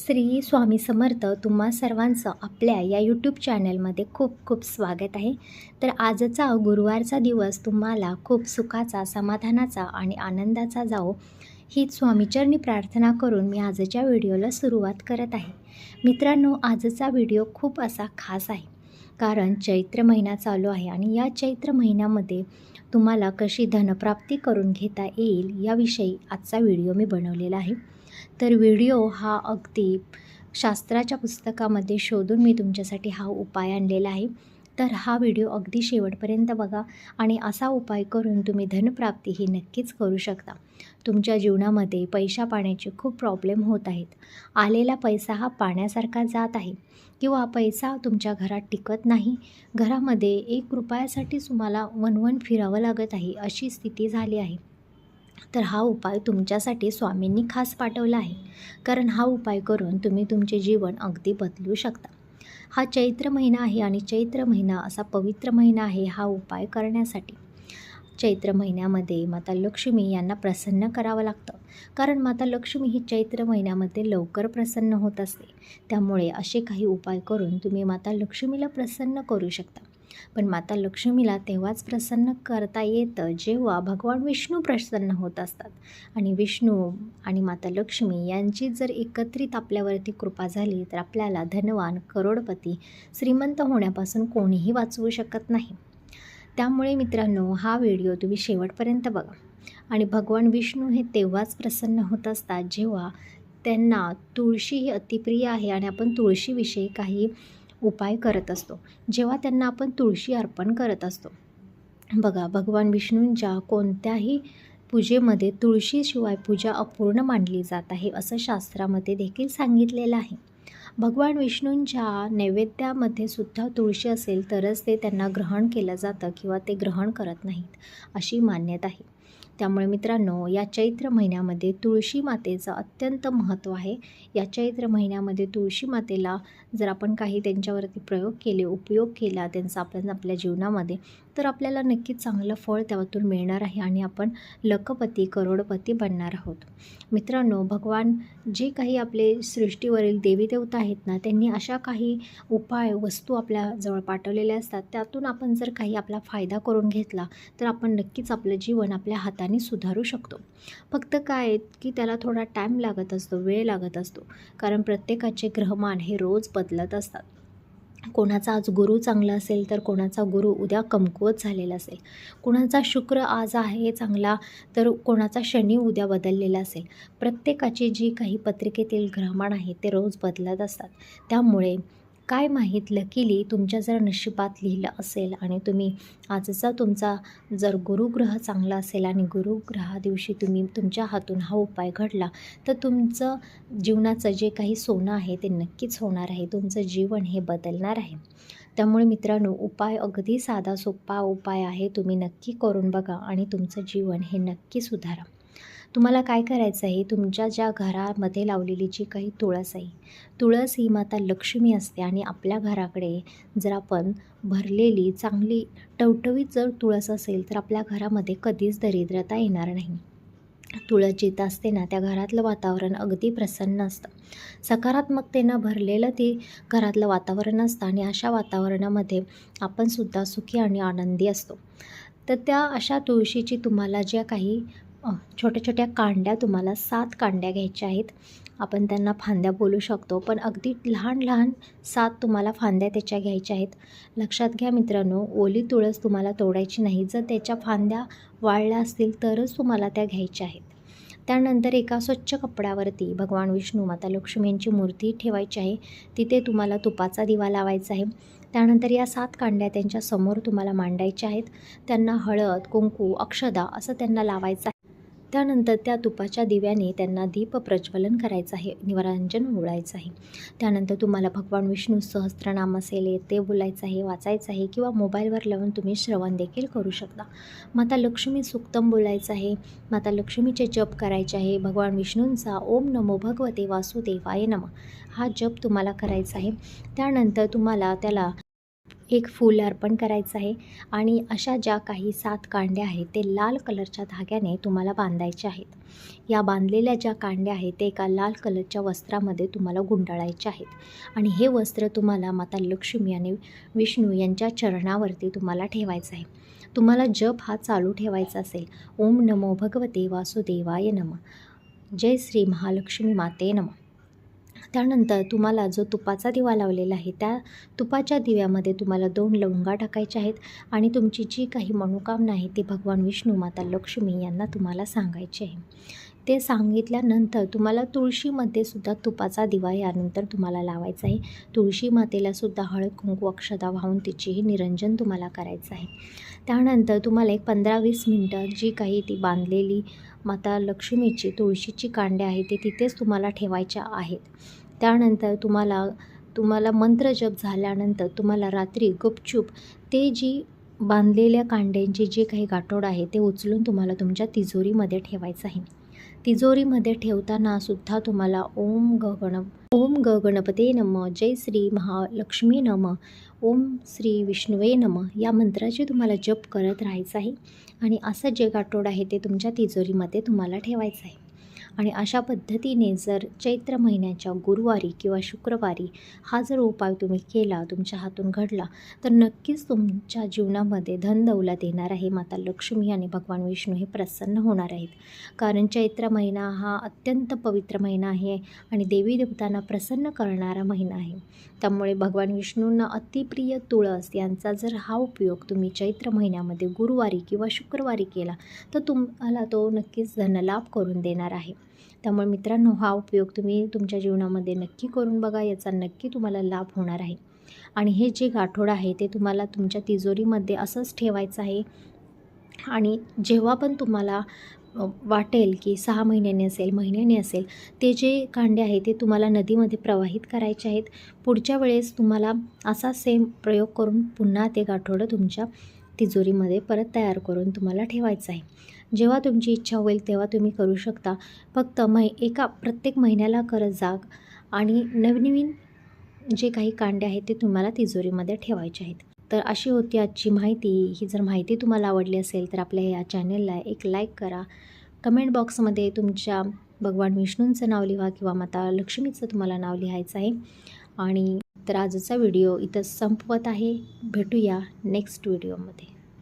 श्री स्वामी समर्थ तुम्हा सर्वांचं आपल्या या यूट्यूब चॅनलमध्ये खूप खूप स्वागत आहे. तर आजचा गुरुवारचा दिवस तुम्हाला खूप सुखाचा समाधानाचा आणि आनंदाचा जाओ ही स्वामीचरणी प्रार्थना करून मी आजच्या व्हिडिओला सुरुवात करत आहे. मित्रांनो आजचा व्हिडिओ खूप असा खास आहे कारण चैत्र महिना चालू आहे आणि या चैत्र महिन्यामध्ये तुम्हाला कशी धनप्राप्ती करून घेता येईल याविषयी आजचा व्हिडिओ मी बनवलेला आहे. तर व्हिडिओ हा अगदी शास्त्राच्या पुस्तकामध्ये शोधून मी तुमच्यासाठी हा उपाय आणलेला आहे. तर हा व्हिडिओ अगदी शेवटपर्यंत बघा आणि असा उपाय करून तुम्ही धनप्राप्ती ही नक्कीच करू शकता. तुमच्या जीवनामध्ये पैशा पाण्याचे खूप प्रॉब्लेम होत आहेत. आलेला पैसा हा पाण्यासारखा जात आहे किंवा पैसा तुमच्या घरात टिकत नाही. घरामध्ये एक रुपयासाठी तुम्हाला वनवन फिरावं लागत आहे अशी स्थिती झाली आहे. तर हा उपाय तुमच्यासाठी स्वामींनी खास पाठवला आहे. कारण हा उपाय करून तुम्ही तुमचे जीवन अगदी बदलू शकता. हा चैत्र महिना आहे आणि चैत्र महिना असा पवित्र महिना आहे हा उपाय करण्यासाठी. चैत्र महिन्यामध्ये माता लक्ष्मी यांना प्रसन्न करावं लागतं. कारण माता लक्ष्मी ही चैत्र महिन्यामध्ये लवकर प्रसन्न होत असते. त्यामुळे असे काही उपाय करून तुम्ही माता लक्ष्मीला प्रसन्न करू शकता. पण माता लक्ष्मीला तेव्हाच प्रसन्न करता येतं जेव्हा भगवान विष्णू प्रसन्न होत असतात. आणि विष्णू आणि माता लक्ष्मी यांची जर एकत्रित आपल्यावरती कृपा झाली तर आपल्याला धनवान करोडपती श्रीमंत होण्यापासून कोणीही वाचवू शकत नाही. त्यामुळे मित्रांनो हा व्हिडिओ तुम्ही शेवटपर्यंत बघा. आणि भगवान विष्णू हे तेव्हाच प्रसन्न होत असतात जेव्हा त्यांना तुळशी ही अतिप्रिय आहे आणि आपण तुळशीविषयी काही उपाय करत असतो. जेव्हा त्यांना आपण तुळशी अर्पण करत असतो. बघा भगवान विष्णूंच्या कोणत्याही पूजेमध्ये तुळशीशिवाय पूजा अपूर्ण मानली जात आहे असं शास्त्रामध्ये देखील सांगितलेलं आहे. भगवान विष्णूंच्या नैवेद्यामध्ये सुद्धा तुळशी असेल तरच ते त्यांना ग्रहण केलं जातं किंवा ते ग्रहण करत नाहीत अशी मान्यता आहे. त्यामुळे मित्रांनो या चैत्र महिन्यामध्ये तुळशी मातेचं अत्यंत महत्त्व आहे. या चैत्र महिन्यामध्ये तुळशी मातेला जर आपण काही त्यांच्यावरती प्रयोग केले उपयोग केला त्यांचा आपण आपल्या जीवनामध्ये तर आपल्याला नक्कीच चांगलं फळ त्यातून मिळणार आहे आणि आपण लखपती करोडपती बनणार आहोत. मित्रांनो भगवान जे काही आपले सृष्टीवरील देवी देवता आहेत ना त्यांनी अशा काही उपाय वस्तू आपल्याजवळ पाठवलेल्या असतात. त्यातून आपण जर काही आपला फायदा करून घेतला तर आपण नक्कीच आपलं जीवन आपल्या हाताने सुधारू शकतो. फक्त काय की त्याला थोडा टाईम लागत असतो वेळ लागत असतो. कारण प्रत्येकाचे ग्रहमान हे रोज बदलत असतात. कोणाचा आज गुरु चांगला असेल तर कोणाचा गुरु उद्या कमकुवत झालेला असेल. कोणाचा शुक्र आज आहे चांगला तर कोणाचा शनी उद्या बदललेला असेल. प्रत्येकाची जी काही पत्रिकेतील ग्रहमान आहे ते रोज बदलत असतात. त्यामुळे काय माहीत लकीली तुमच्या जर नशिबात लिहिलं असेल आणि तुम्ही आजचा तुमचा जर गुरुग्रह चांगला असेल आणि गुरुग्रहा दिवशी तुम्ही तुमच्या हातून हा उपाय घडला तर तुमचं जीवनाचं जे काही सोनं आहे ते नक्कीच होणार आहे. तुमचं जीवन हे बदलणार आहे. त्यामुळे मित्रांनो उपाय अगदी साधा सोपा उपाय आहे. तुम्ही नक्की करून बघा आणि तुमचं जीवन हे नक्की सुधारा. तुम्हाला काय करायचं आहे? तुमच्या ज्या घरामध्ये लावलेली जी काही तुळस आहे तुळस ही माता लक्ष्मी असते आणि आपल्या घराकडे जर आपण भरलेली चांगली टवटवीत जर तुळस असेल तर आपल्या घरामध्ये कधीच दरिद्रता येणार नाही. तुळस जिथं असते ना त्या घरातलं वातावरण अगदी प्रसन्न असतं. सकारात्मकतेनं भरलेलं ते घरातलं वातावरण असतं आणि अशा वातावरणामध्ये आपणसुद्धा सुखी आणि आनंदी असतो. तर त्या अशा तुळशीची तुम्हाला ज्या काही छोट्या छोट्या कांड्या तुम्हाला सात कांड्या घ्यायच्या आहेत. आपण त्यांना फांद्या बोलू शकतो पण अगदी लहान लहान सात तुम्हाला फांद्या त्याच्या घ्यायच्या आहेत. लक्षात घ्या मित्रांनो ओली तुळस तुम्हाला तोडायची नाही. जर त्याच्या फांद्या वाळल्या असतील तरच तुम्हाला त्या घ्यायच्या आहेत. त्यानंतर एका स्वच्छ कपड्यावरती भगवान विष्णू माता लक्ष्मी यांची मूर्ती ठेवायची आहे. तिथे तुम्हाला तुपाचा दिवा लावायचा आहे. त्यानंतर या सात कांड्या त्यांच्यासमोर तुम्हाला मांडायच्या आहेत. त्यांना हळद कुंकू अक्षदा असं त्यांना लावायचं त्यानंतर त्या तुपाच्या दिव्याने त्यांना दीप प्रज्वलन करायचं आहे निवारांजन बोलायचं आहे. त्यानंतर तुम्हाला भगवान विष्णू सहस्त्रनाम असेल ते बोलायचं आहे वाचायचं आहे किंवा मोबाईलवर लावून तुम्ही श्रवण देखील करू शकता. माता लक्ष्मी सुक्तम बोलायचं आहे माता लक्ष्मीचे जप करायचे आहे भगवान विष्णूंचा ओम नमो भगवते वासुदेवाय नम हा जप तुम्हाला करायचा आहे. त्यानंतर तुम्हाला त्याला एक फूल अर्पण करायचं आहे. आणि अशा ज्या काही सात कांड्या आहेत ते लाल कलरच्या धाग्याने तुम्हाला बांधायचे आहेत. या बांधलेल्या ज्या कांड्या आहेत ते एका लाल कलरच्या वस्त्रामध्ये तुम्हाला गुंडाळायचे आहेत. आणि हे वस्त्र तुम्हाला माता लक्ष्मी आणि विष्णू यांच्या चरणावरती तुम्हाला ठेवायचं आहे. तुम्हाला जप हा चालू ठेवायचा असेल. ओम नमो भगवते वासुदेवाय नम. जय श्री महालक्ष्मी माते नम. त्यानंतर तुम्हाला जो तुपाचा दिवा लावलेला आहे त्या तुपाच्या दिव्यामध्ये तुम्हाला दोन लवंगा टाकायच्या आहेत आणि तुमची जी काही मनोकामना आहे ती भगवान विष्णू माता लक्ष्मी यांना तुम्हाला सांगायची आहे. ते सांगितल्यानंतर तुम्हाला तुळशीमध्ये सुद्धा तुपाचा दिवा यानंतर तुम्हाला लावायचा आहे. तुळशी मातेला सुद्धा हळद कुंकू अक्षता वाहून तिचीही निरंजन तुम्हाला करायचं आहे. त्यानंतर तुम्हाला एक पंधरा वीस मिनटं जी काही ती बांधलेली माता लक्ष्मीची तुळशीची कांडे आहे ते तिथेच तुम्हाला ठेवायच्या आहेत. त्यानंतर तुम्हाला तुम्हाला मंत्र जप झाल्यानंतर तुम्हाला रात्री गुपचूप ते जी बांधलेल्या कांड्यांची जे काही गाठोड आहे ते उचलून तुम्हाला तुमच्या तिजोरीमध्ये ठेवायचं आहे. तिजोरीमध्ये ठेवताना सुद्धा तुम्हाला ओम ग गण ओम ग गणपते नम जय श्री महालक्ष्मी नम ओम श्री विष्णुवे नम या मंत्राचे तुम्हाला जप करत राहायचं आहे. आणि असं जे गाठोड आहे ते तुमच्या तिजोरीमध्ये तुम्हाला ठेवायचं आहे. आणि अशा पद्धतीने जर चैत्र महिन्याच्या गुरुवारी किंवा शुक्रवारी हा जर उपाय तुम्ही केला तुमच्या हातून घडला तर नक्कीच तुमच्या जीवनामध्ये धनदौलत येणार आहे. माता लक्ष्मी आणि भगवान विष्णू हे प्रसन्न होणार आहेत. कारण चैत्र महिना हा अत्यंत पवित्र महिना आहे आणि देवी देवतांना प्रसन्न करणारा महिना आहे. त्यामुळे भगवान विष्णूंना अतिप्रिय तुळस यांचा जर हा उपयोग तुम्ही चैत्र महिन्यामध्ये गुरुवारी किंवा शुक्रवारी केला तर तुम्हाला तो नक्कीच धनलाभ करून देणार आहे. त्यामुळे मित्रांनो हा उपयोग तुम्ही तुमच्या जीवनामध्ये नक्की करून बघा. याचा नक्की तुम्हाला लाभ होणार आहे. आणि हे जे गाठोड आहे ते तुम्हाला तुमच्या तिजोरीमध्ये असंच ठेवायचं आहे. आणि जेव्हा पण तुम्हाला वाटेल की सहा महिन्याने असेल महिन्याने असेल ते जे कांडे आहे ते तुम्हाला नदीमध्ये प्रवाहित करायचे आहेत. पुढच्या वेळेस तुम्हाला असा सेम प्रयोग करून पुन्हा ते गाठोडं तुमच्या तिजोरीमध्ये परत तयार करून तुम्हाला ठेवायचं आहे. जेव्हा तुमची इच्छा होईल तेव्हा तुम्ही करू शकता. फक्त मै एका प्रत्येक महिन्याला करत जाग आणि नवनवीन जे काही कांडे आहेत ते तुम्हाला तिजोरीमध्ये ठेवायचे आहेत. तर अशी होती आजची माहिती. ही जर माहिती तुम्हाला आवडली असेल तर आपल्या या चॅनलला एक लाईक करा. कमेंट बॉक्समध्ये तुमच्या भगवान विष्णूंचं नाव लिहा किंवा माता लक्ष्मीचं तुम्हाला नाव लिहायचं आहे. आणि तर आजचा व्हिडिओ इथं संपवत आहे. भेटूया नेक्स्ट व्हिडिओमध्ये.